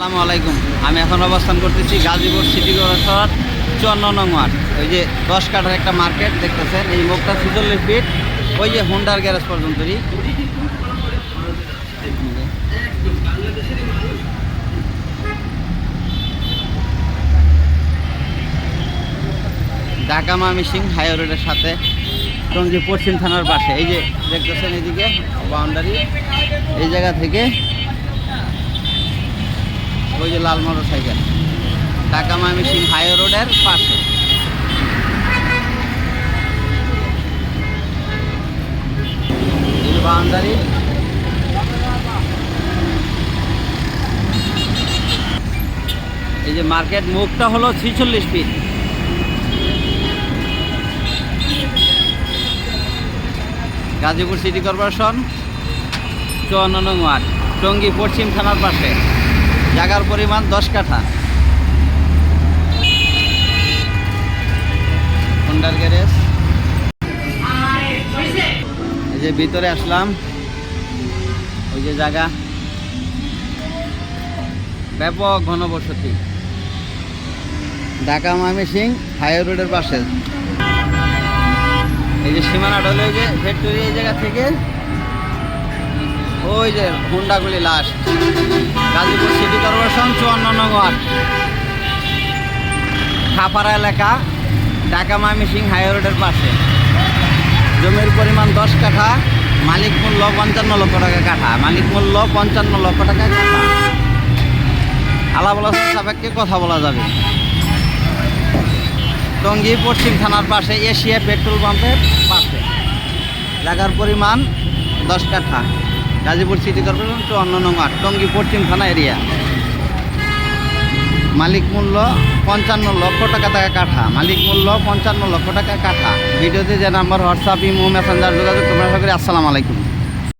আসসালামু আলাইকুম। আমি এখন অবস্থান করতেছি গাজীপুর সিটি শহর চুয়ান্ন নং ওয়ার্ড। ওই যে দশ কাঠার একটা মার্কেট দেখতেছেন, এই মুখটা ছিচল্লিশ ফিট ওই যে হুন্ডার গ্যারেজ পর্যন্তই ঢাকা মামিসিং হাই রোডের সাথে টঙ্গী পশ্চিম থানার পাশে। এই যে দেখতেছেন এদিকে বাউন্ডারি এই জায়গা থেকে লাল motor cycle Dhaka Mymensingh high রোডের পাশে। এই যে মার্কেট মুখটা হলো ছিচল্লিশ ফিট। গাজীপুর সিটি কর্পোরেশন, চুয়ান্ন নং ওয়ার্ড, টঙ্গী পশ্চিম থানার পাশে। জায়গার পরিমাণ দশ কাঠা। গ্যারেজ এই যে ভিতরে আসলাম। ওই যে জায়গা ব্যাপক ঘনবসতি। ঢাকা ময়মনসিং হাই রোডের পাশে। এই যে সীমানা ডলে যে ফ্যাক্টরি এই জায়গা থেকে। ওই যে হুন্ডাগুলি লাস্ট গাজীপুর সিটি কর্পোরেশন, চুয়ান্ন নং ওয়ার্ড খাপাড়া এলাকা, ঢাকা মামিসিং হাই রোডের পাশে। জমির পরিমাণ দশ কাঠা, মালিক মূল্য পঞ্চান্ন লক্ষ টাকা কাঠা। মালিক মূল্য পঞ্চান্ন লক্ষ টাকা কাঠা। আলাপ আলোচনা সাপেক্ষে কথা বলা যাবে। টঙ্গী পশ্চিম থানার পাশে এশিয়া পেট্রোল পাম্পের পাশে। জায়গার পরিমাণ দশ কাঠা। গাজীপুর সিটি কর্পোরেশন চুয়ান্ন নং আট টঙ্গী পশ্চিম থানা এরিয়া। মালিক মূল্য পঞ্চান্ন লক্ষ টাকা টাকা কাঠা। মালিক মূল্য পঞ্চান্ন লক্ষ টাকা কাঠা। ভিডিওতে যে নাম্বার, হোয়াটসঅ্যাপ, ইমো, মেসেঞ্জার যোগাযোগ তোমরা সকলে আসসালামু আলাইকুম।